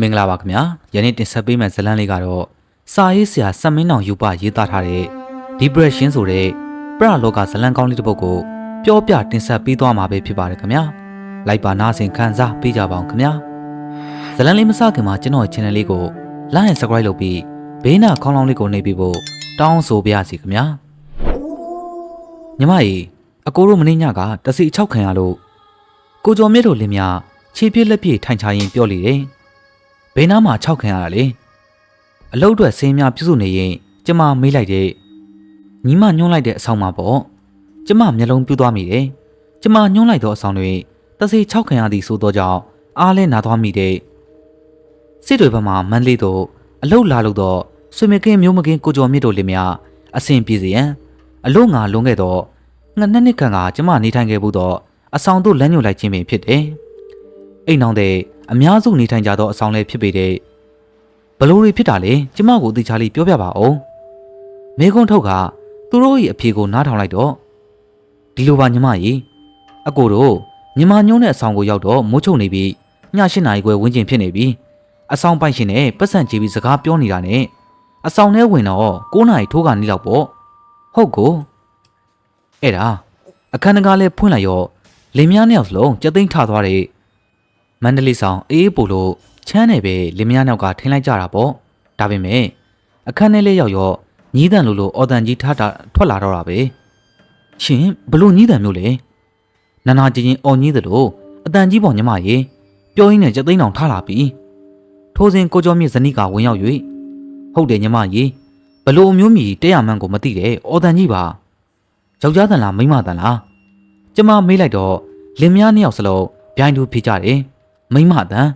မင်္ဂလာပါခင်ဗျာယနေ့တင်ဆက်ပေးမယ့်ဇာတ်လမ်းလေးကတော့စာရေးဆရာစက်မင်းအောင်ယူပရေးသားထားတဲ့ Depression ဆိုတဲ့ပရလောကဇာတ်လမ်းကောင်းလေးတစ်ပုဒ်ကိုပြောပြတင်ဆက်ပေးသွားမှာပဲဖြစ်ပါတယ်ခင်ဗျာလိုက်ပါနားဆင်ခံစားပေးကြပါအောင်ခင်ဗျာဇာတ်လမ်းလေးမစခင်မှာကျွန်တော်ရဲ့ channel လေးကို like and subscribe လုပ်ပြီးဘေးနာခေါင်းလောင်းလေးကိုနှိပ်ပြီးဖို့တောင်းဆိုပါရစေခင်ဗျာညီမကြီးအကိုတို့မင်းညကတစီ6ခံရလို့ကိုကျော်မြတ်တို့လင်းမြခြေပြက်လက်ပြထိုင်ချရင်ပြောလေတယ် ဘယ်နားမှာ၆ခံရတာလဲအလုတ်အတွက်စင်းများပြုစုနေရင်ကျမမေးလိုက်တဲ့ညီမညှိုးလိုက်တဲ့အဆောင်မှာပေါ့ကျမမျက်လုံးပြူးသွားမိတယ်ကျမညှိုးလိုက်သောအဆောင်တွေတဆေ၆ခံရသည်ဆိုသောကြောင့်အားလဲနာသွားမိတဲ့စစ်တွေဘက်မှာမန်းလေးတို့အလုတ်လာလို့တော့ဆွေမကင်းမျိုးမကင်းကိုကျော်မြင့်တို့လည်းများအဆင်ပြေစေရန်အလုတ်ငါလွန်ခဲ့တော့ငါနှစ်နှစ်ခန့်ကကျမနေထိုင်ခဲ့ဘူးတော့အဆောင်တို့လမ်းညွှန်လိုက်ခြင်းပင်ဖြစ်တယ်အိမ်အောင်တဲ့ အများစုနေထိုင်ကြသောအဆောင်လည်းဖြစ်ပေတဲ့ဘလို့တွေဖြစ်တာလဲကျမကိုအသေးချာလေးပြောပြပါဦးမေကွန်းထုတ်ကသူတို့၏အဖြေကိုနားထောင်လိုက်တော့ဒီလိုပါညီမကြီးအကိုတို့ညီမညုံးတဲ့အဆောင်ကိုရောက်တော့မိုးချုပ်နေပြီးည၈နာရီခွဲဝန်းကျင်ဖြစ်နေပြီအဆောင်ပိုင်ရှင်နဲ့ပတ်စံကြည့်ပြီးစကားပြောနေတာနဲ့အဆောင်ထဲဝင်တော့9နာရီထိုးကနေလောက်ပေါ့ဟုတ်ကိုအဲ့ဒါအခန်းတကားလဲဖွင့်လိုက်ရောလင်မယားနှစ်ယောက်စလုံးကြက်သိမ်းထသွားတဲ့ မန္တလေးဆောင်အေးပို့လို့ချမ်းနေပဲလင်မယားနောက်ကထင်းလိုက်ကြတာပေါ့ဒါပေမဲ့အခန်းထဲလေးရောက်ရောညီးတန်လိုလိုအော်တန်ကြီးထားတာထွက်လာတော့တာပဲရှင်ဘလို့ညီးတန်မျိုးလဲနာနာချင်းချင်းအော်ညီးသလိုအတန်ကြီးပေါ်ညီမရေပြောရင်းနဲ့ကြက်သိန်းအောင်ထားလာပြီထိုးစဉ်ကိုကျော်မြင့်ဇနီးကဝင်ရောက်၍ဟုတ်တယ်ညီမရေဘလို့အမျိုးမြည်တဲ့ရမှန်းကိုမသိတယ်အော်တန်ကြီးပါယောက်ျားတန်လားမိန်းမတန်လားကျမမေးလိုက်တော့လင်မယားနှစ်ယောက်စလုံးဗျိုင်းတူဖြစ်ကြတယ် မိမအတန်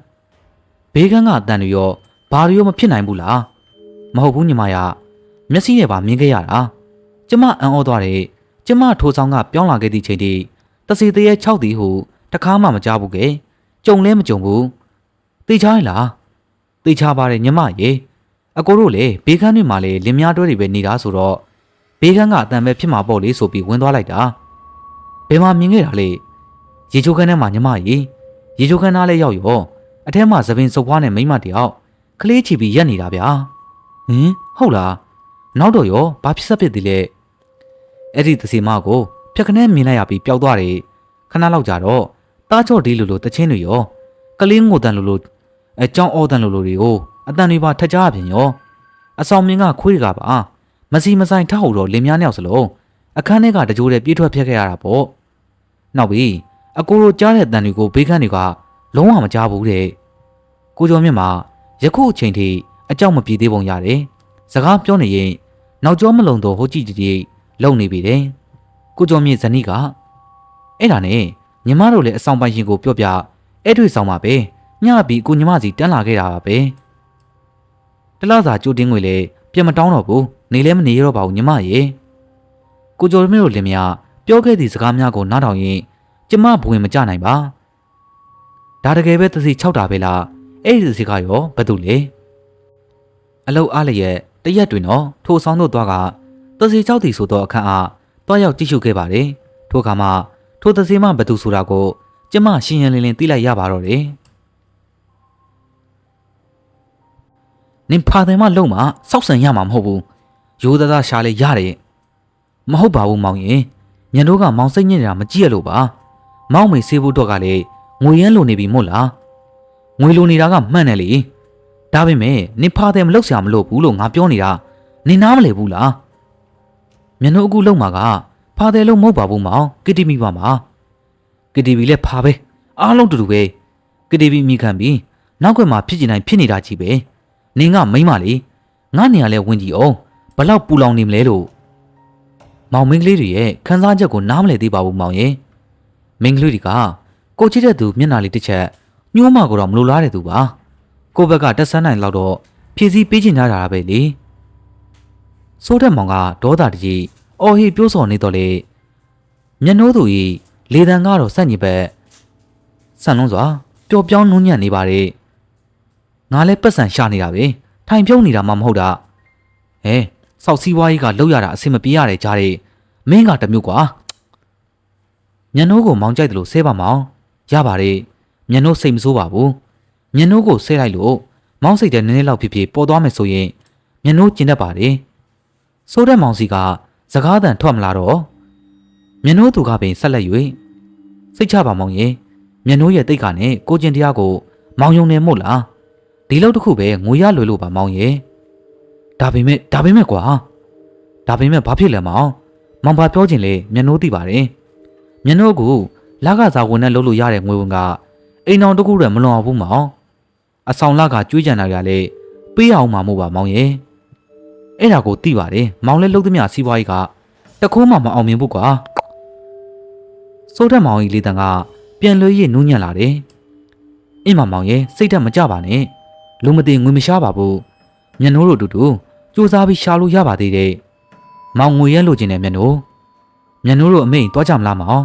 ဘေးကန်းကအတန်တွေရောဘာတွေရောမဖြစ်နိုင်ဘူးလားမဟုတ်ဘူးညီမရမျက်စိနဲ့ပါမြင်ခဲ့ရတာကျမအံ့ဩသွားတယ်ကျမထိုးဆောင်ကပြောင်းလာခဲ့သည့်ချိန်ထိတစီတရဲ့6တီဟုတခါမှမကြားဘူးကဲကြုံလဲမကြုံဘူးသိချားလားသိချားပါတယ်ညီမရေအကိုတို့လေဘေးကန်းတွေမှာလေလင်မယားတွဲတွေပဲနေတာဆိုတော့ဘေးကန်းကအတန်ပဲဖြစ်မှာပေါ့လေဆိုပြီးဝင်သွားလိုက်တာဘယ်မှာမြင်ခဲ့တာလေရေချိုးခန်းထဲမှာညီမရေ ရေချိုးခန်းသားလေးရောက်ရောအထက်မှာသပင်စုပ်ပွားနဲ့မိန်းမတယောက်ကလေးချီပြီးရက်နေတာဗျာဟင်ဟုတ်လားနောက်တော့ရောဘာဖြစ်ဆက်ဖြစ်သေးလဲအဲ့ဒီသစီမကိုဖြက်ခနဲမြင်လိုက်ရပြီးပျောက်သွားတယ်ခဏလောက်ကြာတော့တားချော့ဒီလိုလိုတချင်းတွေရောကလေးငိုတန်လိုလိုအကြောင်းအော်တန်လိုလိုတွေကိုအတန်တွေပါထက်ကြအပြင်ရောအဆောင်မြင်ကခွေးကပါမစီမဆိုင်ထဟုတ်တော့လင်များနှစ်ယောက်စလုံးအခန်းထဲကတကြိုးတည်းပြေးထွက်ဖြတ်ခဲ့ရတာပေါ့နောက်ပြီး အကိုတို့ကြားတဲ့တန်တွေကိုဘေးကန်းတွေကလုံးဝမကြားဘူးတဲ့ကိုကျော်မြင့်မှာယခုအချိန်ထိအကြောက်မပြေသေးပုံရတယ်စကားပြောနေရင်နောက်ကျောမလုံတော့ဟိုကြည့်ကြည့်လုံနေပြီတဲ့ကိုကျော်မြင့်ဇနီးကအဲ့ဒါနဲ့ညီမတို့လည်းအဆောင်ပိုင်ရှင်ကိုပြောပြအဲ့တွေ့ဆောင်ပါပဲညပြီးကိုညီမစီတန်းလာခဲ့တာပါပဲတလားစာကြိုတင်းငွေလည်းပြန်မတောင်းတော့ဘူးနေလည်းမနေရတော့ပါဘူးညီမရေကိုကျော်မြင့်တို့လည်းမရပြောခဲ့သည့်စကားများကိုနားထောင်ရင် ကျမဘဝင်မကြနိုင်ပါဒါတကယ်ပဲသစီ6တာပဲလားအဲ့ဒီသစီကရောဘာတူလဲအလုတ်အားလျက်တရက်တွင်တော့ထိုဆောင်တို့သွားကသစီ6တီဆိုတော့အခန်းအားတွားရောက်ကြည့်ရှုခဲ့ပါတယ်ထိုအခါမှာထိုသစီမဘာတူဆိုတာကိုကျမရှင်းရင်းလင်းလင်းသိလိုက်ရပါတော့တယ်နင်ဖာတယ်မလုံမှာစောက်ဆန်ရမှာမဟုတ်ဘူးရိုးသားသားရှားလေရတယ်မဟုတ်ပါဘူးမောင်ရင်ညံတို့ကမောင်စိတ်ညစ်နေတာမကြည့်ရလို့ပါ မောင်မေဆေးဖို့တော့ကလည်းငွေရမ်းလိုနေပြီမို့လားငွေလိုနေတာကမှန်တယ်လေဒါပေမဲ့နင်ဖာတယ်မလုပ်ဆရာမလို့ဘူးလို့ငါပြောနေတာနင်နားမလဲဘူးလားမျက်နှုတ်အခုလုံးမှာကဖာတယ်လို့မဟုတ်ပါဘူးမောင်ကတိမိပါမှာကတိဘီလည်းဖာပဲအားလုံးတူတူပဲကတိဘီမိခံပြီးနောက်ွယ်မှာဖြစ်ကျင်တိုင်းဖြစ်နေတာကြီးပဲနင်ကမိမလေငါနေရာလဲဝင်ကြည့်အောင်ဘလောက်ပူလောင်နေမလဲလို့မောင်မင်းကလေးတွေရဲ့ခန်းစားချက်ကိုနားမလည်သေးပါဘူးမောင်ရဲ့ မင်းကလေးတွေကကိုချစ်တဲ့သူမျက်နှာလေးတစ်ချက်ညှိုးမကိုတော့မလိုလားတဲ့သူပါကိုဘက်ကတက်ဆန်းနိုင်လောက်တော့ဖြည့်စည်းပေးချင်ကြတာပဲလေစိုးတဲ့မောင်ကဒေါသတကြီးအော်ဟေပြောစော်နေတော့လေမျက်နှိုးသူဤလေတံကတော့စက်ညစ်ဘက်ဆန်လုံးစွာပျော်ပြောင်းနုံညံ့နေပါတဲ့ငါလည်းပတ်စံရှာနေတာပဲထိုင်ပြုံးနေတာမှမဟုတ်တာဟဲစောက်စည်းဝါးကြီးကလောက်ရတာအဆင်မပြေရတယ်ကြားတယ်မင်းကတမျိုးကွာ မျက်နှိုးကိုမောင်းကြိုက်တယ်လို့ဆဲပါမောင်ရပါတယ်မျက်နှိုးစိတ်မဆိုးပါဘူးမျက်နှိုးကိုဆဲလိုက်လို့မောင်းစိတ်တဲ့နည်းနည်းလောက်ဖြစ်ဖြစ်ပေါ်သွားမယ်ဆိုရင်မျက်နှိုးကျင်တတ်ပါတယ်ဆိုတဲ့မောင်စီကစကားတန်ထွက်မလာတော့မျက်နှိုးသူကပင်ဆက်လက်၍စိတ်ချပါမောင်ရဲ့မျက်နှိုးရဲ့တိတ်ကနဲ့ကိုကျင်တရားကိုမောင်ယုံနေမို့လားဒီလောက်တစ်ခုပဲငွေရလွယ်လို့ပါမောင်ရဲ့ဒါပေမဲ့ဒါပေမဲ့ကွာဒါပေမဲ့ဘာဖြစ်လဲမောင်မောင်ဘာပြောချင်လဲမျက်နှိုးသိပါတယ် မျက်နှိုးကိုလကစားဝန်နဲ့လုပ်လို့ရတဲ့ငွေဝင်ကအိမ်အောင်တစ်ခုတည်းမလွန်အောင်ဘူးမောင်အဆောင်လကကျွေးကြံတာကလည်းပေးအောင်မှာမို့ပါမောင်ရဲ့အဲ့ဒါကိုသိပါတယ်မောင်လည်းလုံးသမျှစီးပွားရေးကတခိုးမှမအောင်မြင်ဘူးကွာစိုးတဲ့မောင်ကြီးလေးတန်ကပြန်လွှဲရနူးညံ့လာတယ်အင်းမမောင်ရဲ့စိတ်ဓာတ်မကြပါနဲ့လူမသိငွေမရှားပါဘူးမျက်နှိုးတို့တူတူစူးစားပြီးရှာလို့ရပါသေးတယ်မောင်ငွေရဲလိုချင်တယ်မျက်နှိုး မျက်နှိုးတို့အမိန်တွားကြမလားမောင်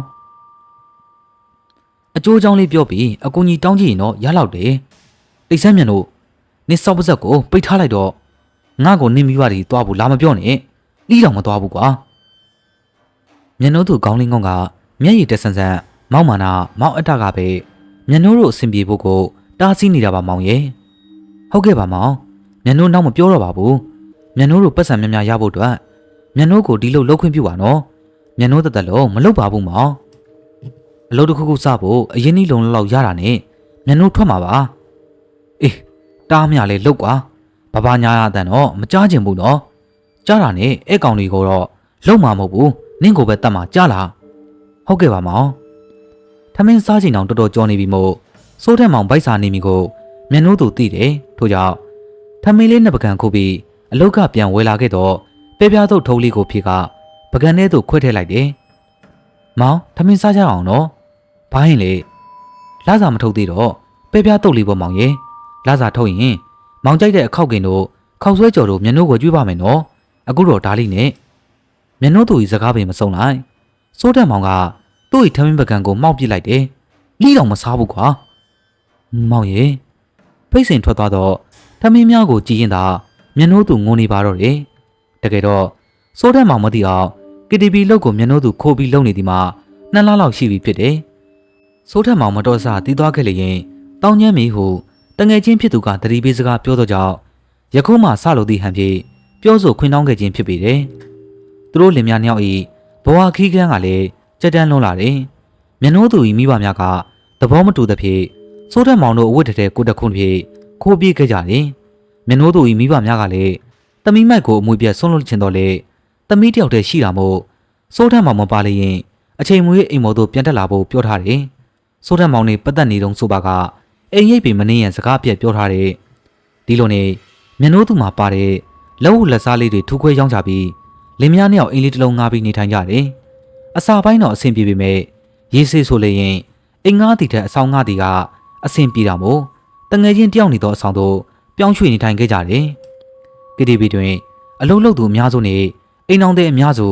အကျိုးအကြောင်းလေးပြောပြီးအကူကြီးတောင်းကြည့်ရင်တော့ရလောက်တယ်တိတ်ဆန်းမျက်နှိုးနင်စောက်ပါဇက်ကိုပိတ်ထားလိုက်တော့ငါ့ကိုနင်းမိပါတွေတွားဖို့လာမပြောနဲ့လီးတော့မတွားဘူးကွာမျက်နှိုးသူကောင်းလင်းကောင်းကမျက်ရည်တက်ဆန်းဆန်းမောက်မာနာမောက်အတကပဲမျက်နှိုးတို့အဆင်ပြေဖို့ကိုတားဆီးနေတာပါမောင်ရဲ့ဟုတ်ကဲ့ပါမောင်မျက်နှိုးနောက်မပြောတော့ပါဘူးမျက်နှိုးတို့ပတ်စံများများရဖို့အတွက်မျက်နှိုးကိုဒီလိုလှုပ်ခွင့်ပြုပါနော် မျက်နှိုးတက်တက်လုံးမလှုပ်ပါဘူးမောင်အလုပ်တစ်ခုခုစဖို့အရင်ကြီးလုံလောက်ရတာနဲ့မျက်နှိုးထွက်မှာပါအေးတားမြလေးလှုပ်ကွာဘဘာညာရတဲ့တော့မကြားချင်ဘူးနော်ကြားတာနဲ့အဲ့ကောင်တွေကိုတော့လုံမှာမဟုတ်ဘူးနင့်ကိုပဲတတ်မှာကြားလားဟုတ်ကဲ့ပါမောင်ထမင်းစားချင်အောင်တော်တော်ကြောနေပြီမို့စိုးတဲ့မောင်ဗိုက်စာနေမိကိုမျက်နှိုးသူသိတယ်ထို့ကြောင့်ထမင်းလေးနှစ်ပကံခုတ်ပြီးအလုတ်ကပြန်ဝဲလာခဲ့တော့ပဲပြားထုတ်ထုံးလေးကိုဖြေက ပကံထဲသို့ခွဲထည့်လိုက်တယ်။မောင်ထမင်းစားကြအောင်နော်။ဘာရင်လေလစာမထုတ်သေးတော့ပဲပြားတုတ်လေးပေါ်မောင်ရဲ့လစာထုတ်ရင်မောင်ကြိုက်တဲ့အခောက်ကင်တို့ခောက်ဆွဲကြော်တို့မျက်နှိုးကိုကြွေးပါမယ်နော်။အခုတော့ဒါလေးနဲ့မျက်နှိုးသူကြီးစကားပင်မဆုံးလိုက်။စိုးတက်မောင်ကသူ့၏ထမင်းပကံကိုမှောက်ပစ်လိုက်တယ်။လီတော့မစားဘူးကွာ။မောင်ရဲ့ဖိတ်စင်ထွက်သွားတော့ထမင်းများကိုကြည်ရင်သာမျက်နှိုးသူငိုနေပါတော့တယ်တကယ်တော့ စိုးတဲ့မောင်မသိအောင် KTV လောက်ကိုမျက်နှိုးသူခိုးပြီးလုံနေဒီမှာနှစ်လလောက်ရှိပြီဖြစ်တယ်စိုးတဲ့မောင်မတော်စားတီးသွားခဲ့လျင်တောင်းညမ်းမီဟုတငယ်ချင်းဖြစ်သူကတတိပေးစကားပြောတော့ကြောင့်ယခုမှစလို့သည့်ဟန်ဖြင့်ပြောဆိုခွင့်တောင်းခဲ့ခြင်းဖြစ်ပေတယ်သူတို့လင်မယားနှစ်ယောက်၏ဘဝခီးကန်းကလည်းကြက်တန်းလွန်လာတယ်မျက်နှိုးသူ၏မိဘများကသဘောမတူသဖြင့်စိုးတဲ့မောင်တို့အဝတ်တတဲ့ကိုတခွန်းဖြင့်ခိုးပြေးခဲ့ကြတယ်မျက်နှိုးသူ၏မိဘများကလည်းတမိမိုက်ကိုအမွေပြတ်ဆုံးလို့ချင်တော့လေ တမိတယောက်တည်းရှိတာမို့စိုးထက်မောင်မပါလေရင်အချိန်မွေးအိမ်မော်တို့ပြန်တက်လာဖို့ပြောထားတယ်စိုးထက်မောင်နေပတ်သက်နေတုံးဆိုပါကအိမ်ရိပ်ပင်မနေရန်စကားပြက်ပြောထားတယ်ဒီလိုနေမျက်နှိုးသူမှာပါတဲ့လက်ဝတ်လက်စားလေးတွေထူခွဲရောင်းကြပြီးလင်မယားနှစ်ယောက်အိမ်လေးတစ်လုံးငါးပြီးနေထိုင်ကြတယ်အစာပိုင်းတော့အဆင်ပြေပေမဲ့ရေးစေးဆိုလေရင်အိမ်ငါးတီတဲ့အဆောင်ငါးတီကအဆင်ပြေတာမို့တငယ်ချင်းတယောက်နေသောအဆောင်တို့ပြောင်းရွှေ့နေထိုင်ခဲ့ကြတယ်။ KTV တွင်အလုံးလုံးသူအများစုနဲ့ အိမ်အောင်တဲ့အများစု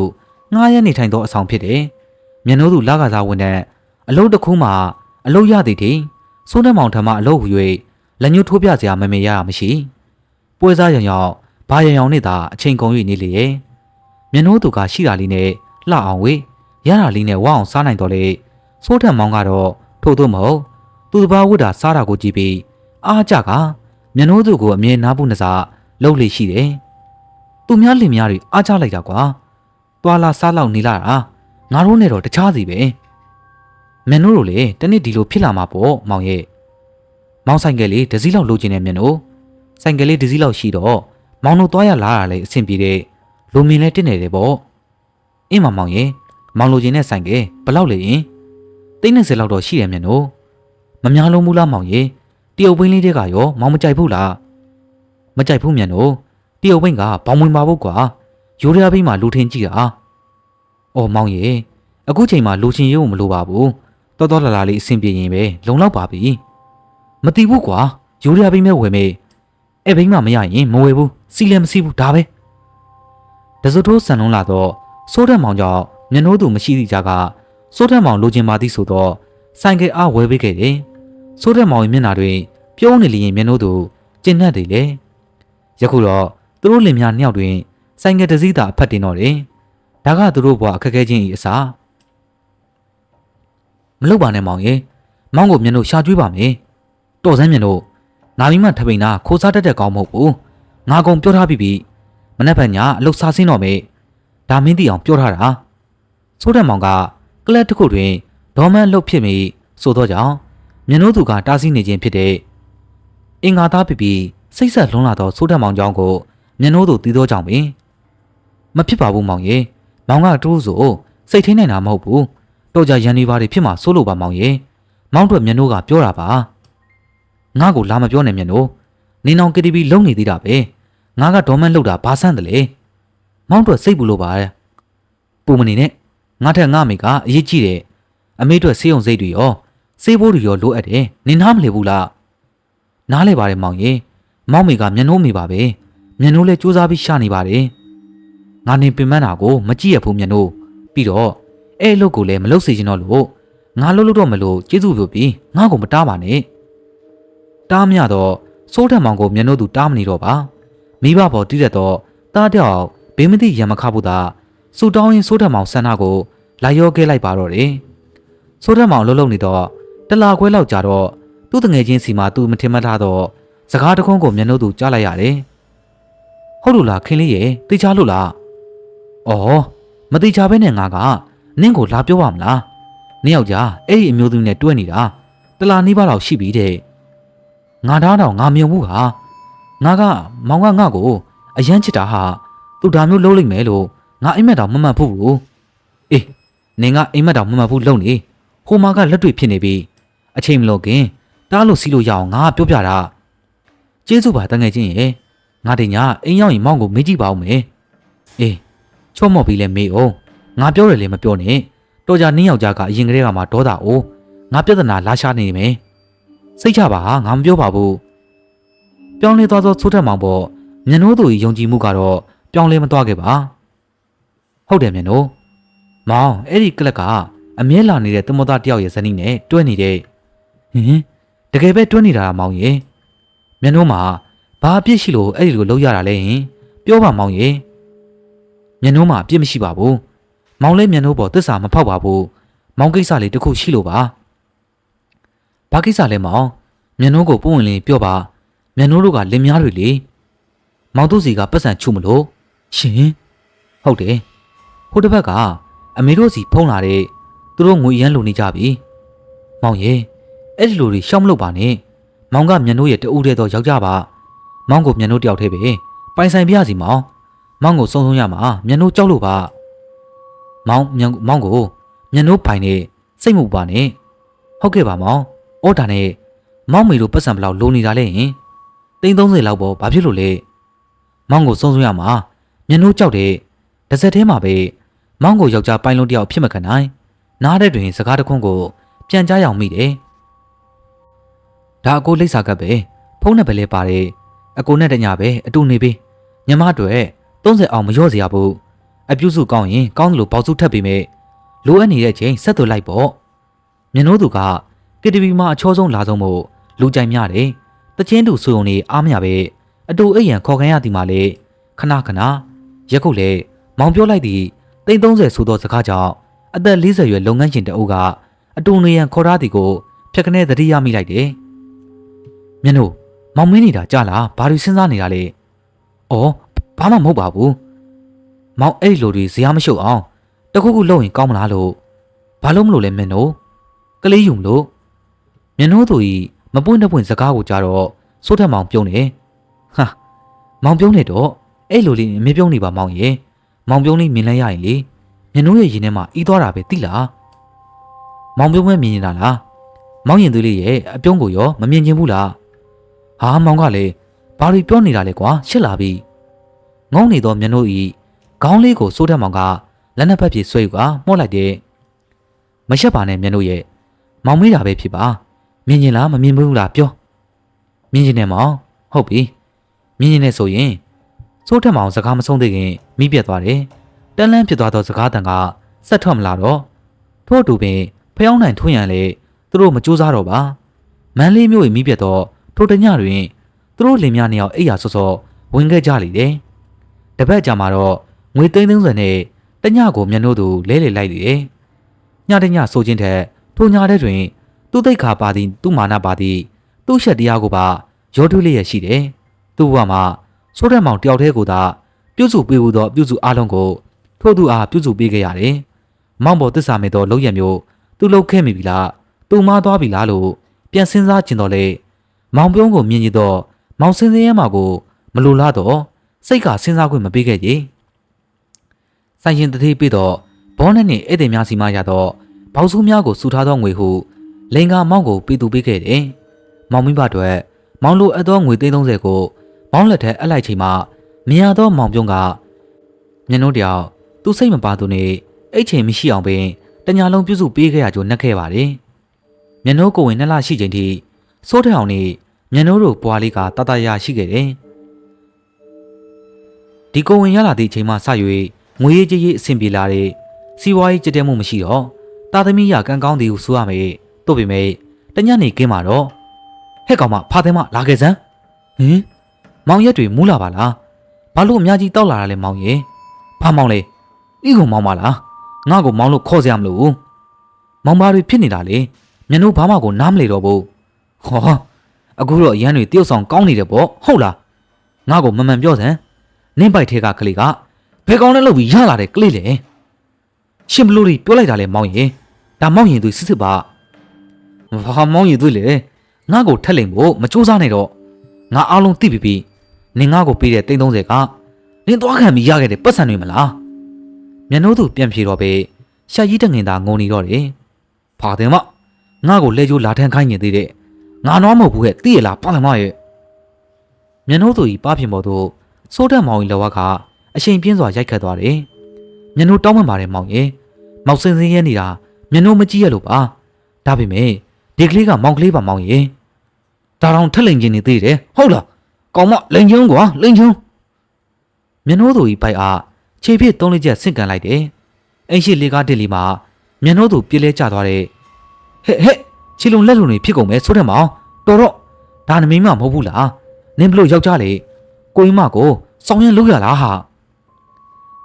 ငှားရနေထိုင်သောအဆောင်ဖြစ်တယ်။မျက်နှိုးသူလကစားဝန်တဲ့အလုံးတစ်ခုမှအလုံးရသည်ထိစိုးနှမောင်ထမအလုံးဟူ၍လက်ညှိုးထိုးပြစရာမမေရရမရှိ။ပွဲစားရောင်ရောင်ဘာရောင်ရောင်နဲ့သာအချိန်ကုန်၍နေလေရဲ့။မျက်နှိုးသူကရှိတာလေးနဲ့လှအောင်ဝေးရတာလေးနဲ့ဝအောင်စားနိုင်တော့လေစိုးထက်မောင်ကတော့ထို့သို့မဟုတ်သူတစ်ပါးဝတ်တာစားတာကိုကြည့်ပြီးအားကြကမျက်နှိုးသူကိုအမြဲနားဖို့နှစားလှုပ်လေရှိတယ်။ သူများလင်များတွေအားချလိုက်တာကွာ။သွာလာစားလောက်နေလာတာငါတို့နဲ့တော့တခြားစီပဲ။မျက်နှိုးတို့လေတနေ့ဒီလိုဖြစ်လာမှာပေါ့မောင်ရဲ့။မောင်ဆိုင်ကလေးဒစီလောက်လိုချင်တဲ့မျက်နှိုးဆိုင်ကလေးဒစီလောက်ရှိတော့မောင်တို့သွားရလာတာလေအဆင်ပြေတဲ့လူမင်းလည်းတက်နေတယ်ပေါ့။အင်းမမောင်ရဲ့မောင်လိုချင်တဲ့ဆိုင်ကဘလောက်လေရင်တိတ်နေစလောက်တော့ရှိတယ်မျက်နှိုးမများလုံးဘူးလားမောင်ရဲ့တရုတ်ဘင်းလေးတွေကရောမောင်မကြိုက်ဘူးလားမကြိုက်ဘူးမြန်တို့ တရုတ်ဘင်းကဘောင်ဝင်ပါဖို့ကွာရိုးရဘင်းမှာလူထင်းကြည့်တာအော်မောင်ရေအခုချိန်မှာလူချင်းရုံမလိုပါဘူးတော်တော်လာလာလေးအဆင်ပြေရင်ပဲလုံလောက်ပါပြီမတီးဘူးကွာရိုးရဘင်းမဲ့ဝယ်မေးအဲ့ဘင်းမှမရရင်မဝယ်ဘူးစီလည်းမစီဘူးဒါပဲတစုထိုးဆန်လုံးလာတော့စိုးတဲ့မောင်ကြောင့်မျက်နှိုးသူမရှိသည့်ကြကစိုးတဲ့မောင်လိုချင်ပါသည်ဆိုတော့ဆိုင်ကယ်အားဝယ်ပေးခဲ့တယ်ဆိုးတဲ့မောင်ရဲ့မျက်နှာတွင်ပြုံးနေလျင်မျက်နှာသူကျဉ်နှက်တယ်လေယခုတော့ သူတို့လင်များနှစ်ယောက်တွင်ဆိုင်ကယ်တစ်စီးသာအဖက်တင်တော့တယ်ဒါကသူတို့ဘဝအခက်ခဲချင်း၏အစားမလုပ်ပါနဲ့မောင်ရေမောင်ကိုမျက်နှာရှာကျွေးပါမယ်တော်စမ်းမျက်နှာငါမိမထပိန်နာခိုးစားတတ်တဲ့ကောင်းမဟုတ်ဘူးငါကုန်ပြောထားပြီးပြီမနေ့ကညအလုတ်စားစင်းတော့မေဒါမင်းတီအောင်ပြောထားတာဆိုးတဲ့မောင်ကကလပ်တစ်ခုတွင်ဒေါ်မန်လှုပ်ဖြစ်မိဆိုတော့ကြောင့်မျက်နှိုးသူကတားဆီးနေခြင်းဖြစ်တဲ့အင်္ဂါသားပြပြီးစိတ်ဆက်လွန်းလာသောဆိုးတဲ့မောင်ကြောင့်ကို မျက်နှိုးသူတီးသောကြောင့်ပင်မဖြစ်ပါဘူးမောင်ရေမောင်ကတူးဆိုစိတ်ထိနိုင်တာမဟုတ်ဘူးတော့ကြရန်နေပါတွေဖြစ်မှာစိုးလို့ပါမောင်ရေမောင်တို့မျက်နှိုးကပြောတာပါငါ့ကိုလာမပြောနဲ့မျက်နှိုးနင်းအောင် KTV လုံနေသေးတာပဲငါကဒေါ်မန်လှုပ်တာဘာဆန်းတယ်လေမောင်တို့စိတ်ဘူးလို့ပါပူမနေနဲ့ငါထက်ငါမိကအရေးကြီးတယ်အမေတို့ဆေးရုံစိတ်တွေရောဆေးဘိုးတွေရောလိုအပ်တယ်နင်နားမလည်ဘူးလားနားလဲပါတယ်မောင်ရေမောင်မိကမျက်နှိုးမိပါပဲ မျက်နှိုးလဲစူးစမ်းပြီးရှာနေပါတယ်ငါနေပင်မန်းတာကိုမကြည့်ရဘူးမျက်နှိုးပြီးတော့အဲ့အလုပ်ကိုလည်းမလုပ်စေချင်တော့လို့ငါလုပ်လို့တော့မလို့ကျေးဇူးပြုပြီးငါ့ကိုမတားပါနဲ့တားမြတော့စိုးထက်မောင်ကိုမျက်နှိုးသူတားမနေတော့ပါမိဘပေါ်တိတဲ့တော့တားတောက်ဘေးမသိရံမခဘူးသာစူတောင်းရင်စိုးထက်မောင်ဆန္ဒကိုလာရောခဲ့လိုက်ပါတော့တယ်စိုးထက်မောင်လှုပ်လှုပ်နေတော့တလာခွဲလောက်ကြာတော့သူ့တငယ်ချင်းစီမှာသူမထင်မှတ်ထားတော့စကားတခွန်းကိုမျက်နှုတ်သူကြားလိုက်ရတယ် ဟုတ်လို့လားခင်းလေးရေသိချလို့လားအော်မသိချဘဲနဲ့ငါကနင့်ကိုလာပြောပါမလားနင့်ယောက်ျားအဲ့ဒီအမျိုးသမီးနဲ့တွဲနေတာတလာနီးပါးလောက်ရှိပြီတဲ့ငါသားတော့ငါမြုံမှုဟာငါကမောင်ကငါ့ကိုအယမ်းချစ်တာဟာသူဒါမျိုးလုပ်လိုက်မယ်လို့ငါအိမ်မက်တော့မမှတ်ဘူးအေးနင်ကအိမ်မက်တော့မမှတ်ဘူးလုံနေဟိုမှာကလက်တွေ့ဖြစ်နေပြီအချိန်မလို့ခင်တားလို့စီးလို့ရအောင်ငါကပြောပြတာကျေးဇူးပါတငယ်ချင်းရေ ငါတင်ညာအိမ်ရောက်ရင်မောင်ကိုမေးကြည့်ပါဦးမယ်အေးချော့မော့ပြီးလဲမေးအောင်ငါပြောတယ်လေမပြောနဲ့တော်ကြနင်းယောက်ျားကအရင်ကတည်းကမှဒေါသအိုးငါပြဿနာလာရှာနေမယ်စိတ်ချပါဟာငါမပြောပါဘူးပြောင်းလဲသွားသောသိုးထက်မောင်ပေါ့မျက်နှိုးသူယုံကြည်မှုကတော့ပြောင်းလဲမသွားခဲ့ပါဟုတ်တယ်မျက်နှိုးမောင်အဲ့ဒီကလပ်ကအမြဲလာနေတဲ့တမောသားတယောက်ရဲ့ဇနီးနဲ့တွဲနေတဲ့ဟင်တကယ်ပဲတွဲနေတာမောင်ရေမျက်နှိုးမှာ ဘာအပြစ်ရှိလို့အဲ့ဒီလိုလုပ်ရတာလဲဟင်ပြောပါမောင်ရေမျက်နှိုးမှာအပြစ်မရှိပါဘူးမောင်လည်းမျက်နှိုးပေါ်သစ္စာမဖောက်ပါဘူးမောင်ကိစ္စလေးတစ်ခုရှိလို့ပါဘာကိစ္စလဲမောင်မျက်နှိုးကိုပုံဝင်လင်းပြောပါမျက်နှိုးတို့ကလင်များတွေလေမောင်တို့စီကပတ်စံချုမလို့ရှင်ဟုတ်တယ်ဟိုတစ်ဘက်ကအမေတို့စီဖုံးလာတဲ့သူတို့ငွေရမ်းလိုနေကြပြီ။မောင်ရဲ့အဲ့ဒီလိုတွေရှောက်မလုပ်ပါနဲ့။မောင်ကမျက်နှိုးရဲ့တူးတဲ့တော့ယောက်ျားပါ။ မောင်ကိုမျက်နှိုးတယောက်တည်းပဲ။ပိုင်ဆိုင်ပြစီမောင်။မောင်ကိုစုံစုံရမှာမျက်နှိုးကြောက်လို့ပါ။မောင်မျက်မောင်ကိုမျက်နှိုးပိုင်နေစိတ်မှုပါနဲ့။ဟုတ်ကဲ့ပါမောင်။အော်ဒါနဲ့မောင်မေတို့ပတ်စံဘလောက်လိုနေတာလဲဟင်။သိန်း30လောက်ပေါ့ဘာဖြစ်လို့လဲ။မောင်ကိုစုံစုံရမှာမျက်နှိုးကြောက်တဲ့တစ်စက်ထဲမှာပဲမောင်ကိုယောက်ျားပိုင်းလုံးတယောက်ဖြစ်မခံနိုင်နားတဲ့တွင်စကားတခွန်းကိုပြန်ကြားရောက်မိတယ်ဒါအကိုလိပ်စာကပ်ပဲဖုန်းနဲ့ပဲလဲပါတယ် အကိုနဲ့တညပဲအတူနေပြီညမအတွက်30အောင်မလျော့စရာဘူးအပြုစုကောင်းရင်ကောင်းတယ်လို့ပေါစုထပ်ပြီးမဲ့လိုအပ်နေတဲ့အချိန်ဆက်သွယ်လိုက်ပေါ့မြင်လို့သူက KTV မှာအချောဆုံးလာဆုံးမို့လူကြိုင်များတယ်တချင်းတူဆိုုံနေအားမရပဲအတူအိတ်ရန်ခေါ်ခိုင်းရသည်မှာလေခဏခဏရက်ခုလေမောင်ပြောလိုက်သည်တိန်30ဆိုသောစကားကြောင့်အသက်40ရွယ်လုပ်ငန်းရှင်တအုပ်ကအတူနေရန်ခေါ်ထားသည်ကိုဖြက်ကနေသတိရမိလိုက်တယ်။မျက်နှိုး မောင်မင်းနေတာကြလားဘာလို့စဉ်းစားနေတာလဲ။အော်ဘာမှမဟုတ်ပါဘူး။မောင်အဲ့လိုတွေဇရာမရှုပ်အောင်တခုခုလုပ်ရင်ကောင်းမလားလို့ဘာလို့မလို့လဲမျက်နှိုးကလေးယူမလို့မျက်နှိုးသူဤမပွင့်တပွင့်စကားကိုကြားတော့စိုးထက်မောင်ပြုံးတယ်။ဟာမောင်ပြုံးနေတော့အဲ့လိုလေးမပြုံးနေပါမောင်ရဲ့မောင်ပြုံးလေးမြင်လိုက်ရရင်လေမျက်နှိုးရဲ့ရင်ထဲမှာအီးသွားတာပဲသိလားမောင်ပြုံးမဲမြင်နေတာလားမောင်ရင်သွေးလေးရဲ့အပြုံးကိုရောမမြင်ချင်ဘူးလား ဟာမောင်ကလည်းဘာတွေပြောနေတာလဲကွာရှစ်လာပြီငုံနေသောမျက်နှိုးဤခေါင်းလေးကိုစိုးတဲ့မောင်ကလက်နှစ်ဖက်ပြေဆွဲယူကမှုတ်လိုက်တယ်မရှက်ပါနဲ့မျက်နှိုးရဲ့မောင်မေးတာပဲဖြစ်ပါမြင်ချင်လားမမြင်ဘူးလားပြောမြင်ချင်တယ်မောင်ဟုတ်ပြီမြင်ချင်တယ်ဆိုရင်စိုးထက်မောင်စကားမဆုံးသေးခင်မိပြတ်သွားတယ်တန်းလန်းဖြစ်သွားသောစကားတန်ကဆက်ထွက်မလာတော့ထို့အတူပင်ဖျောင်းနိုင်ထွန်းရန်လေသူတို့မကြိုးစားတော့ပါမန်းလေးမျိုး၏မိပြတ်တော့ ထိုတညတွင်သူတို့လင်မယားနှစ်ယောက်အိယာဆော့ဆော့ဝင်ခဲ့ကြလေတယ်တပတ်ကြာမှာတော့ငွေသိန်း30နဲ့တညကိုမျက်နှိုးသူလဲလေလိုက်လေတယ်ညတညဆိုချင်းထက်ထိုညတဲ့တွင် သူ့တိတ်ခါပါသည်သူ့မာနပါသည်သူ့ရှက်တရားကိုပါရောထွေးလျက်ရှိတယ်သူ့ဘဝမှာစိုးတဲ့မောင်တယောက်တည်းကိုသာပြုစုပေးဖို့သောပြုစုအားလုံးကိုထို့သူအားပြုစုပေးခဲ့ရတယ်မောင်ပေါ်တစ္ဆာမဲ့သောလောက်ရမျိုးသူလှုပ်ခဲ့မိပြီလားသူမားသွားပြီလားလို့ပြန်စဉ်းစားကျင်တော့လေ မောင်ပြုံးကိုမြင်ရတော့မောင်စင်းစင်းရဲမှာကိုမလိုလားတော့စိတ်ကစဉ်းစားခွင့်မပေးခဲ့ကြီးဆိုင်ရင်တတိပြီးတော့ဘောနဲ့နဲ့ဧည့်သည်များစီမှရတော့ဘောက်စုများကိုစုထားသောငွေဟုလင်္ကာမောင်ကိုပေးသူပေးခဲ့တယ်။မောင်မိဘတွေမောင်လိုအပ်သောငွေ330ကိုမောင်လက်ထက်အလိုက်ချိန်မှာမြင်ရသောမောင်ပြုံးကမျက်နှာတယောက်သူစိတ်မပါသူနဲ့အိတ်ချိန်မရှိအောင်ပင်တညာလုံးပြုစုပေးခဲ့ရကြိုနှက်ခဲ့ပါတယ်။မျက်နှာကိုဝင်နှစ်လရှိချိန်ထိစိုးတဲ့အောင်နဲ့ မျက်နှာတို့ပွားလေးကတတရရှိခဲ့တယ်။ဒီကိုဝင်ရလာသည့်အချိန်မှစ၍ငွေရေးကြေးရေးအဆင်ပြေလာတဲ့စီးပွားရေးကြက်တဲမှုမရှိတော့တာသမီရကံကောင်းသည်ဟုဆိုရမယ်။တို့ပေမဲ့တညနေကင်းမှာတော့ဟဲ့ကောင်မဖားသိမ်းမလာခဲ့စမ်းဟင်မောင်ရက်တွေမူးလာပါလားဘာလို့အများကြီးတောက်လာတာလဲမောင်ရဲ့ဘာမောင်လဲဤကိုမောင်ပါလားငါ့ကိုမောင်လို့ခေါ်စရာမလိုဘူးမောင်ပါတွေဖြစ်နေတာလေမျက်နှာဘာမှကိုနားမလေတော့ဘူးဟော အခုတော့အရန်တွေတယောက်ဆောင်ကောင်းနေတယ်ပေါ့ဟုတ်လားငါ့ကိုမမှန်ပြောစမ်းနင်းပိုက်ထဲကကလေးကဘယ်ကောင်နဲ့လုပ်ပြီးရလာတဲ့ကလေးလေရှင်ဘလို့တွေပြောလိုက်တာလေမောင်ရင်ဒါမောင်ရင်သူစစ်စစ်ပါဘာမောင်ရင်သူလေငါ့ကိုထက်လိမ်ဖို့မစူးစမ်းနဲ့တော့ငါအားလုံးသိပြီပြီနင်ငါ့ကိုပေးတဲ့တိန်း30ကနင်သွားခံပြီးရခဲ့တဲ့ပတ်စံတွေမလားမျက်နှိုးသူပြန်ဖြေတော့ပဲရှာကြီးတငင်သာငုံနေတော့တယ်ဖာတယ်မငါ့ကိုလဲကျိုးလာထန်းခိုင်းနေသေးတဲ့ ငါနွားမဟုတ်ဘူးဟဲ့သိရလားပါလမရဲ့မျက်နှိုးသူကြီးပါပြင်ပေါ်သို့စိုးတက်မောင်ကြီးလက်ဝါကအချိန်ပြင်းစွာရိုက်ခတ်သွားတယ်မျက်နှိုးတောင်းပန်ပါတယ်မောင်ရဲ့မောက်စင်းစင်းရဲနေတာမျက်နှိုးမကြည့်ရလို့ပါဒါပေမဲ့ဒီကလေးကမောင်ကလေးပါမောင်ရဲ့ဒါတောင်ထက်လိန်ကျင်နေသေးတယ်ဟုတ်လားကောင်မလိန်ချုံကွာလိန်ချုံမျက်နှိုးသူကြီးပိုက်အားခြေဖြစ်သုံးလေးချက်ဆင့်ကန်လိုက်တယ်အိမ်ရှိလေကားတစ်လီမှာမျက်နှိုးသူပြေးလဲကျသွားတယ်ဟဲ့ဟဲ့ ခြေလုံးလက်လုံးတွေဖြစ်ကုန်မယ်ဆိုတဲ့မောင်တော်တော့ဒါနမင်းမမဟုတ်ဘူးလားနင်ဘလို့ယောက်ျားလေကိုကြီးမကိုစောင်းရင်လို့ရလားဟာ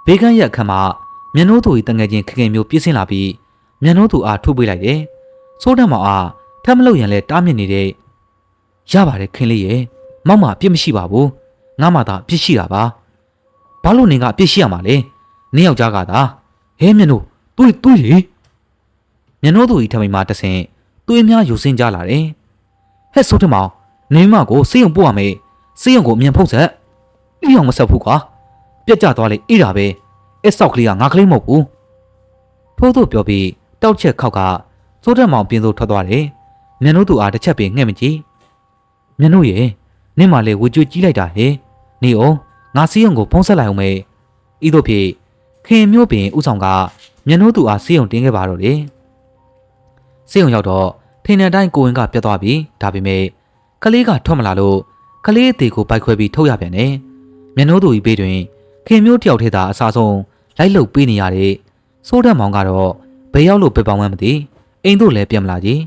ဘေးကန်းရက်ခမ်းမှာမျက်နှိုးသူကြီးတငယ်ချင်းခခင်မျိုးပြည့်စင်လာပြီးမျက်နှိုးသူအားထုတ်ပေးလိုက်တယ်ဆိုးတဲ့မောင်အားထမ်းမလို့ရန်လဲတားမြစ်နေတဲ့ရပါတယ်ခင်လေးရဲ့မောက်မှာပြစ်မရှိပါဘူးငါမှသာပြစ်ရှိတာပါဘာလို့နင်ကအပြစ်ရှိရမှာလဲနင်းယောက်ျားကသာဟဲမျက်နှိုးတွေးတွေးလေမျက်နှိုးသူဤထမိန်မှာတဆင် တွေးများယူစင်းကြလာတယ်ဟဲ့ဆိုးထမောင်နင်းမကိုစေးရုံပို့ရမယ်စေးရုံကိုအမြန်ဖုတ်ဆက်ဤအောင်မဆက်ဘူးကွာပြက်ကြသွားလေအေးတာပဲအဆောက်ကလေးကငါကလေးမဟုတ်ဘူးထိုးသူပြောပြီးတောက်ချက်ခောက်ကစိုးတက်မောင်ပြင်းစိုးထွက်သွားတယ်မျက်နှိုးသူအားတစ်ချက်ပင်ငှဲ့မကြည့်မျက်နှိုးရဲ့နင့်မလေးဝေကျွကြီးလိုက်တာဟဲ့နေအောင်ငါစီးရုံကိုဖုံးဆက်လိုက်အောင်မေဤသို့ဖြင့်ခင်မျိုးပင်ဥဆောင်ကမျက်နှိုးသူအားစီးရုံတင်းခဲ့ပါတော့တယ် စီးရုံရောက်တော့ထင်းတဲ့အတိုင်းကိုဝင်ကပြတ်သွားပြီဒါပေမဲ့ကလေးကထွက်မလာလို့ကလေးအသေးကိုပိုက်ခွဲပြီးထုတ်ရပြန်တယ်မျက်နှိုးသူကြီးဘေးတွင်ခင်မျိုးတယောက်ထဲသာအစားဆုံးလိုက်လုတ်ပေးနေရတဲ့စိုးတက်မောင်ကတော့ဘယ်ရောက်လို့ပဲပောင်းမှန်းမသိအိမ်တို့လည်းပြန်မလာကြီး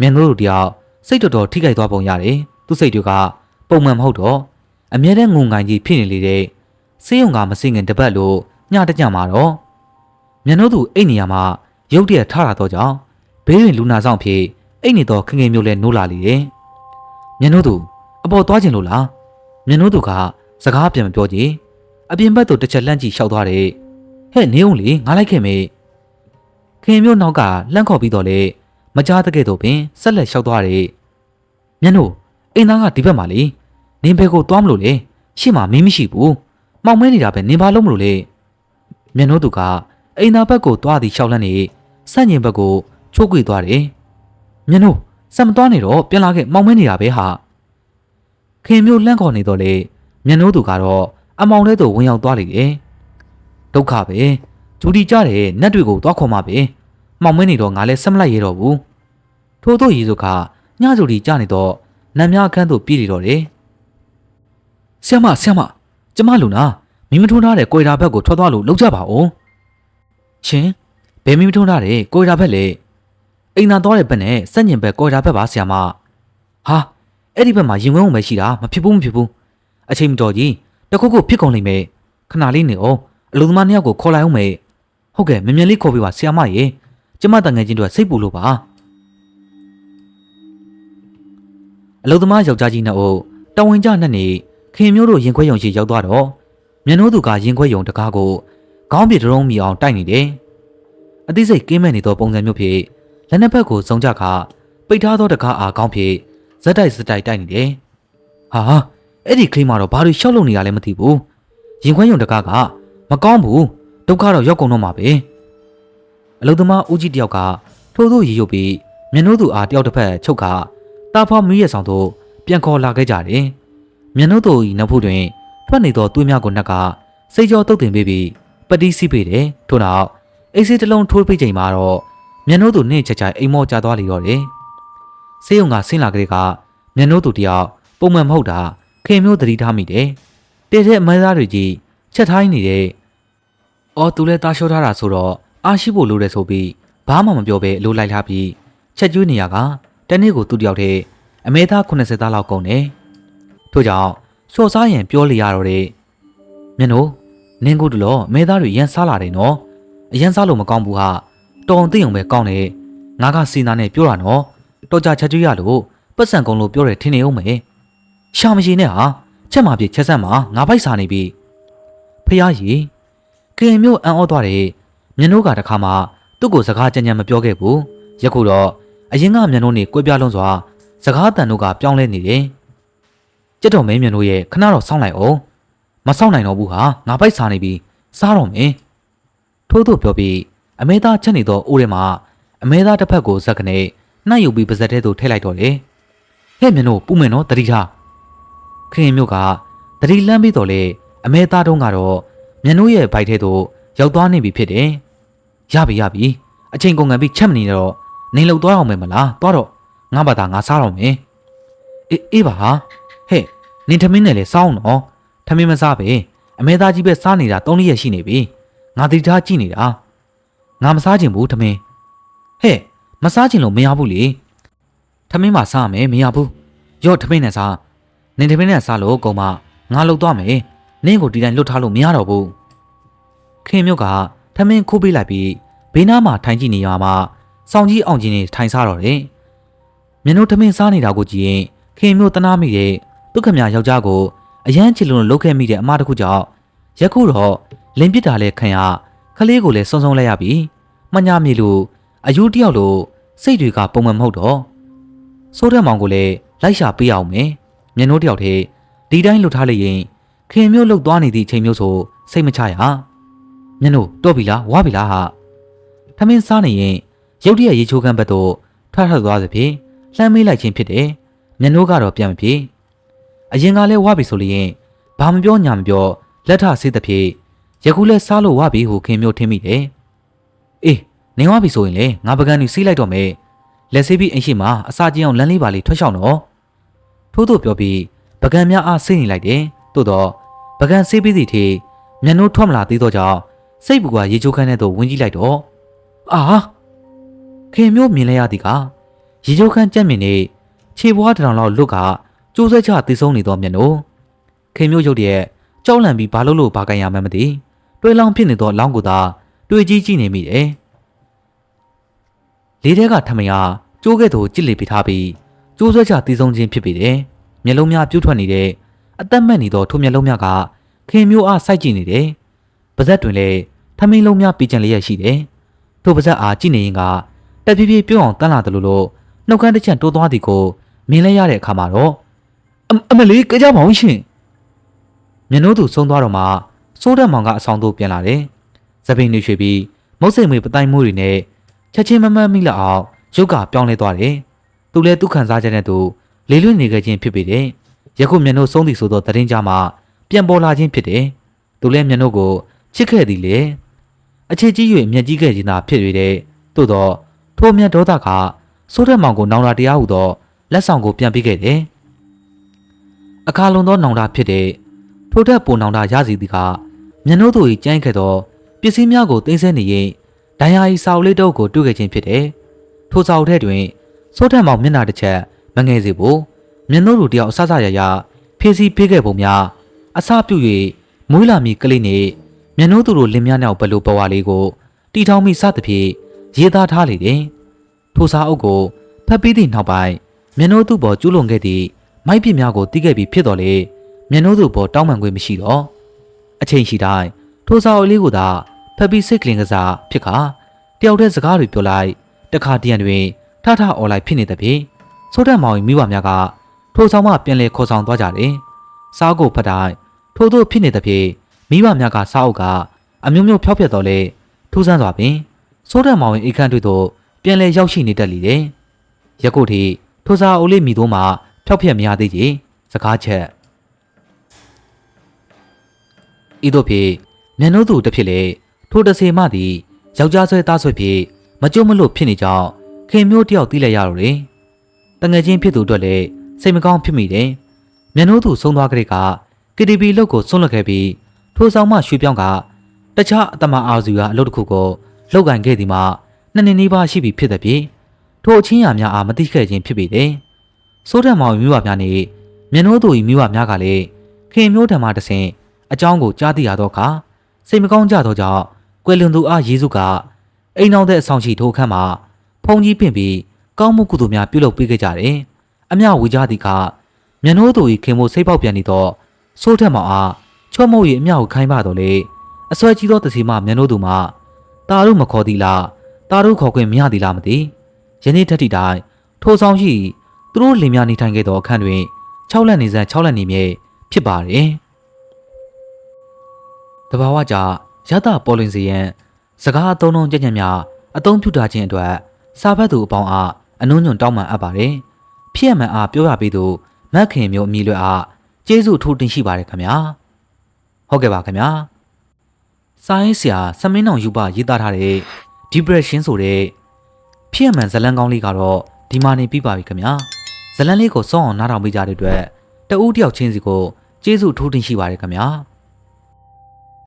မျက်နှိုးသူတယောက်စိတ်တော်တော်ထိခိုက်သွားပုံရတယ်သူစိတ်တွေကပုံမှန်မဟုတ်တော့အမြဲတမ်းငုံငိုင်ကြီးဖြစ်နေလေတဲ့စေးုံကမစင်ငင်တပတ်လို့ညတကြမှာတော့မျက်နှိုးသူအိတ်နေရမှာရုတ်တရက်ထလာတော့ကြောင့် ဘေးရင်လူနာဆောင်ဖြစ်အိတ်နေတော့ခင်ခင်မျိုးလဲနိုးလာလေတယ်မျက်နှိုးသူအပေါ်သွားခြင်းလို့လားမျက်နှိုးသူကစကားပြန်မပြောကြည့်အပြင်ဘက်သို့တစ်ချက်လှမ်းကြည့်ရှောက်သွားတယ်ဟဲ့နေုံလေငါလိုက်ခဲ့မေခင်မျိုးနောက်ကလှမ်းခေါ်ပြီးတော့လေမကြားတဲ့ကဲ့သို့ပင်ဆက်လက်လျှောက်သွားတယ်မျက်နှိုးအိမ်သားကဒီဘက်မှာလေနင်းဘက်ကိုသွားမလို့လေရှေ့မှာမင်းမရှိဘူးမောင်မဲနေတာပဲနင်းဘာလို့မလို့လေမျက်နှိုးသူကအိမ်သားဘက်ကိုသွားသည်ရှောက်လန်းနေစန့်ကျင်ဘက်ကို ချိုးကွေသွားတယ်မျက်နှိုးစံမသွားနေတော့ပြန်လာခဲ့မောင်မဲနေတာပဲဟာခင်မျိုးလှမ်းခေါ်နေတော့လေမျက်နှိုးသူကတော့အမောင်ထဲသို့ဝင်ရောက်သွားလေတယ်ဒုက္ခပဲဂျူဒီကြတဲ့နတ်တွေကိုသွားခေါ်မှပဲမောင်မဲနေတော့ငါလည်းဆက်မလိုက်ရတော့ဘူးထို့သောရေစုကညဂျူဒီကြနေတော့နတ်များအခန်းသို့ပြေးနေတော့တယ်ဆရာမဆရာမကျမလူနာမိမထုံးထားတဲ့ကိုယ်တာဘက်ကိုထွက်သွားလို့လောက်ကြပါဦးရှင်ဘယ်မိမထုံးထားတဲ့ကိုယ်တာဘက်လေ အိမ်သာသွားတဲ့ဘက်နဲ့စက်ညင်ဘက်ကိုယ်တာဘက်ပါဆရာမဟာအဲ့ဒီဘက်မှာရင်ဝဲုံပဲရှိတာမဖြစ်ဘူးမဖြစ်ဘူးအချိန်မတော်ကြီးတခုခုဖြစ်ကုန်လိမ့်မယ်ခဏလေးနေအောင်အလုံးသမားနှစ်ယောက်ကိုခေါ်လိုက်အောင်မယ်ဟုတ်ကဲ့မြန်မြန်လေးခေါ်ပေးပါဆရာမရေကျမတန်ငယ်ချင်းတို့စိတ်ပူလို့ပါအလုသမားယောက်ျားကြီးနှစ်ဦးတဝင်ကြနဲ့နေခင်မျိုးတို့ရင်ခွဲယုံရှိရောက်သွားတော့မျက်နှိုးသူကရင်ခွဲယုံတကားကိုခေါင်းပြတုံးမီအောင်တိုက်နေတယ်အသိစိတ်ကင်းမဲ့နေသောပုံစံမျိုးဖြင့် လက်နှစ်ဖက်ကိုစုံကြခါပိတ်ထားသောတကားအားခေါင်းဖြင့်ဇက်တိုက်ဇက်တိုက်တိုက်နေတယ်ဟာအဲ့ဒီကလေးမတော့ဘာလို့ရှောက်လုံနေရလဲမသိဘူးရင်ခွဲယုံတကားကမကောင်းဘူးဒုက္ခတော့ရောက်ကုန်တော့မှာပဲအလုသမားဦးကြီးတယောက်ကထိုးထိုးရီရုပ်ပြီးမျက်နှိုးသူအားတယောက်တစ်ဖက်ချုပ်ခါတာဖော်မီးရဲ့ဆောင်သို့ပြန်ခေါ်လာခဲ့ကြတယ်မျက်နှိုးသူ၏နောက်ဖို့တွင်ထွက်နေသောသွေးများကိုနှက်ကစိတ်ကြောတုတ်တင်ပေးပြီးပတိစီးပေးတယ်ထို့နောက်အိတ်စေးတစ်လုံးထိုးပေးချိန်မှာတော့ မျက်နှိုးသူနှင့်ချက်ချအိမ်မောကျသွားလေတော့တယ်ဆေးရုံကဆင်းလာကလေးကမျက်နှိုးသူတယောက်ပုံမှန်မဟုတ်တာခင်မျိုးသတိထားမိတယ်တဲ့တဲ့အမဲသားတွေကြီးချက်ထိုင်းနေတယ်အော်သူလည်းတားလျှောထားတာဆိုတော့အားရှိဖို့လိုတယ်ဆိုပြီးဘာမှမပြောဘဲအလိုလိုက်ထားပြီးချက်ကျွေးနေရကတနေ့ကိုသူတယောက်တည်းအမဲသား80သားလောက်ကုန်တယ်ထို့ကြောင့်စော်စားရင်ပြောလေရတော့တယ်မျက်နှိုးနင်းကိုတလို့အမဲသားတွေရန်စားလာတယ်နော်အရန်စားလို့မကောင်းဘူးဟာ တော်သိအောင်ပဲကောင်းတယ်ငါကစီနာနဲ့ပြောတာနော်တော်ကြချက်ကျွေးရလို့ပတ်စံကုန်လို့ပြောတယ်ထင်နေအောင်မယ်ရှာမရှိနဲ့ဟာချက်မှပြချက်ဆက်မှာငါပိုက်စာနေပြီဖះကြီးခင်မျိုးအံ့ဩသွားတယ်မျက်နှိုးကတခါမှသူ့ကိုစကားကြံ့ကြံ့မပြောခဲ့ဘူးယခုတော့အရင်ကမျက်နှိုးနေကွဲပြားလုံးစွာစကားတန်တို့ကပြောင်းလဲနေတယ်ကြက်တော်မင်းမျက်နှိုးရဲ့ခဏတော့စောင့်လိုက်အောင်မစောင့်နိုင်တော့ဘူးဟာငါပိုက်စာနေပြီစားတော့မယ်ထို့သို့ပြောပြီး အမဲသားချက်နေသောအိုးထဲမှာအမဲသားတစ်ဖက်ကိုဇက်ကနေနှိုက်ယူပြီးပါဇက်ထဲသို့ထည့်လိုက်တော့တယ်ဟဲ့မျက်နှိုးပူမယ်နော်တတိထားခင်မျိုးကတတိလမ်းပြီးတော့လေအမဲသားတုံးကတော့မျက်နှိုးရဲ့ဘိုက်ထဲသို့ရောက်သွားနေပြီဖြစ်တယ်ရပြီရပြီအချိန်ကုန်ကန်ပြီးချက်မနေတော့နေလောက်သွားအောင်မယ်မလားသွားတော့ငါဘာသာငါစားတော့မယ်အေးအေးပါဟာဟဲ့နင်ထမင်းနဲ့လေစောင်းတော့ထမင်းမစားပဲအမဲသားကြီးပဲစားနေတာ၃ရက်ရှိနေပြီငါတိထားကြည့်နေတာ ငါမစားချင်ဘူးထမင်းဟဲ့မစားချင်လို့မရဘူးလေထမင်းမစားမယ်မရဘူးရော့ထမင်းနဲ့စားနင်ထမင်းနဲ့စားလို့ကုန်မငါလောက်သွားမယ်နင်းကိုဒီတိုင်းလွတ်ထားလို့မရတော့ဘူးခင်မြုပ်ကထမင်းခိုးပေးလိုက်ပြီးဘေးနားမှာထိုင်ကြည့်နေရမှာစောင်းကြီးအောင်ကြီးနေထိုင်စားတော့တယ်မျက်နှာထမင်းစားနေတာကိုကြည့်ရင်ခင်မြုပ်တနာမိတဲ့ဒုက္ခမြယောက်ျားကိုအရန်ချစ်လို့လှုပ်ခဲ့မိတဲ့အမတစ်ခုကြောင့်ယခုတော့လင်းပစ်တာလဲခံရ ခလေးကိုလည်းစုံစုံလိုက်ရပြီမညာမြေလို့အယူတယောက်လို့စိတ်တွေကပုံမှန်မဟုတ်တော့စိုးတဲ့မောင်ကိုလည်းလိုက်ရှာပေးအောင်မယ်မျက်နှာတယောက်တည်းဒီတိုင်းလွတ်ထားလိုက်ရင်ခင်မျိုးလှုပ်သွားနေသည့်အချိန်မျိုးဆိုစိတ်မချရမျက်နှာတော့ပြီလားဝါပြီလားဟာထမင်းစားနေရင်ရုတ်တရက်ရေချိုးခန်းဘက်သို့ထွက်ထွက်သွားသဖြင့်လှမ်းမေးလိုက်ခြင်းဖြစ်တယ်မျက်နှာကတော့ပြန်မဖြစ်အရင်ကလည်းဝါပြီဆိုလျင်ဘာမပြောညာမပြောလက်ထဆေးသဖြင့် ယခုလဲစားလို့ဝါပြီဟုခင်မျိုးထင်မိတယ်အေးနေဝါပြီဆိုရင်လေငါပကံကြီးစီးလိုက်တော့မယ်လက်ဆေးပြီးအိမ်ရှိမှာအစာကျင်းအောင်လမ်းလေးပါလေးထွက်လျှောက်နော်ထို့သို့ပြောပြီးပကံများအားစိတ်နေလိုက်တယ်သို့တော့ပကံဆေးပြီးသည့်ထိမျက်နှိုးထွက်မလာသေးတော့ကြောင့်စိတ်ပူကရေချိုးခန်းထဲသို့ဝင်ကြည့်လိုက်တော့အာခင်မျိုးမြင်လိုက်ရသည်ကရေချိုးခန်းကြက်မြင်နေခြေပွားတထောင်လောက်လွတ်ကကျိုးဆွဲချသေဆုံးနေသောမျက်နှိုးခင်မျိုးရုပ်တရက်ကြောက်လန့်ပြီးဘာလို့လို့ဘာကန်ရမှန်းမသိ တွေးလောင်ဖြစ်နေသောလောင်းကိုသာတွေ့ကြီးကြည့်နေမိတယ်လေးထဲကထမယာကျိုးကဲ့သို့ကြစ်လေပြထားပြီးကျိုးဆွဲချသေဆုံးခြင်းဖြစ်ပေတယ်မျက်လုံးများပြူးထွက်နေတဲ့အသက်မဲ့နေသောထိုမျက်လုံးများကခင်မျိုးအားစိုက်ကြည့်နေတယ်ပါဇက်တွင်လည်းထမင်းလုံးများပြည်ကြံလျက်ရှိတယ်ထိုပါဇက်အားကြည့်နေရင်ကတက်ပြေးပြေးပြုံးအောင်တန်းလာတယ်လို့လို့နှုတ်ခမ်းတစ်ချက်တိုးသွားသည်ကိုမြင်လဲရတဲ့အခါမှာတော့အမလေးကြကြပါဦးရှင်မျက်နှိုးသူဆုံးသွားတော့မှ စိုးတက်မောင်ကအဆောင်သို့ပြန်လာတယ်။သပင်းနေရွှေပြီးမုတ်စိမ်မွေပတိုင်းမှုတွေနဲ့ချက်ချင်းမမတ်မိလောက်အောင်ရုပ်ကပြောင်းလဲသွားတယ်။သူလည်းသူ့ခံစားချက်နဲ့သူလေးလွင့်နေခဲ့ခြင်းဖြစ်ပေတယ်။ယခုမျက်နှိုးဆုံးသည်ဆိုသောသတင်းကြားမှာပြန်ပေါ်လာခြင်းဖြစ်တယ်။သူလည်းမျက်နှိုးကိုချစ်ခဲ့သည်လေ။အခြေကြီး၍မျက်ကြီးခဲ့ခြင်းသာဖြစ်၍တဲ့။သို့တော့ထိုမျက်ဒေါသကစိုးတက်မောင်ကိုနောင်လာတရားဟုသောလက်ဆောင်ကိုပြန်ပေးခဲ့တယ်။အခါလွန်သောနောင်တာဖြစ်တဲ့ထိုထက်ပိုနောင်တာရစီသည်က မျက်နှိုးသူ၏ကြမ်းခဲ့သောပစ္စည်းများကိုသိမ်းဆည်းနေရင်ဒိုင်ယာ၏စာအုပ်လေးတော့ကိုတွေ့ခဲ့ခြင်းဖြစ်တယ်။ထိုစာအုပ်ထဲတွင်စိုးထက်မောင်မျက်နှာတစ်ချက်မငယ်စေဖို့မျက်နှိုးသူတယောက်အဆဆရရဖြည့်ဆည်းပေးခဲ့ပုံများအစပြု၍မွေးလာမီကလေးနှင့်မျက်နှိုးသူတို့လင်းများနောက်ဘလိုဘဝလေးကိုတီထောင်မိစသဖြင့်ရေးသားထားလေတယ်။ထိုစာအုပ်ကိုဖတ်ပြီးသည့်နောက်ပိုင်းမျက်နှိုးသူပေါ်ကျူးလွန်ခဲ့သည့်မိုက်ပြစ်များကိုတီးခဲ့ပြီးဖြစ်တော်လေမျက်နှိုးသူပေါ်တောင်းပန်ခွင့်မရှိတော့ အချိန်ရှိတိုင်းထိုစာအုပ်လေးကိုသာဖက်ပြီးစိတ်ကလင်ကစားဖြစ်ခါတယောက်တည်းစကားတွေပြောလိုက်တခါတရံတွင်ထထអော်လိုက်ဖြစ်နေတဲ့ဖြင့်ဆိုတဲ့မောင်မိဘများကထိုဆောင်မှပြန်လဲခေါ်ဆောင်သွားကြတယ်စားကိုဖတ်တိုင်းထို့သို့ဖြစ်နေတဲ့ဖြင့်မိဘများကစားအုပ်ကအမျိုးမျိုးဖျောက်ဖျက်တော်လဲထူးဆန်းစွာပင်ဆိုတဲ့မောင်အိတ်ခန့်တွေသို့ပြန်လဲရောက်ရှိနေတတ်လေတယ်ယခုထိထိုစာအုပ်လေးမိတို့မှဖျောက်ဖျက်မရသေးကြီးစကားချက် ဤသို့ဖြင့်မျက်နှိုးသူတစ်ဖြစ်လေထိုတဆေမသည်ယောက်ျားဆွဲသားဆွဲဖြင့်မကြုံမလို့ဖြစ်နေကြောင်းခင်မျိုးတယောက်သိလိုက်ရတော့တယ်တငယ်ချင်းဖြစ်သူအတွက်လည်းစိတ်မကောင်းဖြစ်မိတယ်မျက်နှိုးသူဆုံးသွားကြတဲ့က KTV လုတ်ကိုဆွန့်လွတ်ခဲ့ပြီးထိုဆောင်မှရွှေပြောင်းကတခြားအတမအာဇူကအလုပ်တစ်ခုကိုလောက်ကင်ခဲ့သည်မှာနှစ်နှစ်နီးပါးရှိပြီဖြစ်တဲ့ဖြင့်ထိုအချင်းရာများအားမသိခဲ့ခြင်းဖြစ်ပေတယ်စိုးတဲ့မောင်မိဘများနေမျက်နှိုးသူ၏မိဘများကလည်းခင်မျိုးထံမှတဆင် အကြောင်းကိုကြားသိရတော့အခါစိတ်မကောင်းကြသောကြောင့်ကွယ်လွန်သူအားယေရှုကအိမ်နောက်တဲ့အဆောင်ရှိထိုအခန်းမှာဖုန်ကြီးပင့်ပြီးကောင်းမှုကုသိုလ်များပြုလုပ်ပေးခဲ့ကြတယ်။အမျှဝေကြသည်ကမျက်နှိုးသူ၏ခင်မို့စိတ်ပေါက်ပြန်နေသောစိုးထက်မောင်အားချော့မုတ်၏အမျှကိုခိုင်းပါတော့လေအစွဲကြီးသောတစီမမျက်နှိုးသူမှတာတို့မခေါ်သည်လားတာတို့ခေါ်ခွင့်မရသည်လားမသိယနေ့ထက်တီတိုင်းထိုဆောင်ရှိသူတို့လင်များနေထိုင်ခဲ့သောအခန်းတွင်6လက်နေစံ6လက်နေမြဲဖြစ်ပါတယ် တဘာဝကြရတပေါ်လင်စီယံစကားအသုံးလုံးကြက်ညံ့များအသုံးပြုထားခြင်းအတွက်စာဖတ်သူအပေါင်းအားအနှုံးညွန်တောင်းပန်အပ်ပါတယ်ဖြစ်ရမှန်အားပြောရပေးသူမက်ခင်မျိုးအမိလွတ်အားကျေးဇူးထိုးတင်ရှိပါတယ်ခင်ဗျာဟုတ်ကဲ့ပါခင်ဗျာစာရေးဆရာဆမင်းအောင်ယူပရေးသားထားတဲ့ depression ဆိုတဲ့ဖြစ်ရမှန်ဇလန်းကောင်းလေးကတော့ဒီမှာနေပြပါပြီခင်ဗျာဇလန်းလေးကိုစောအောင်နားထောင်ပေးကြတဲ့အတွက်တဦးတယောက်ချင်းစီကိုကျေးဇူးထိုးတင်ရှိပါတယ်ခင်ဗျာ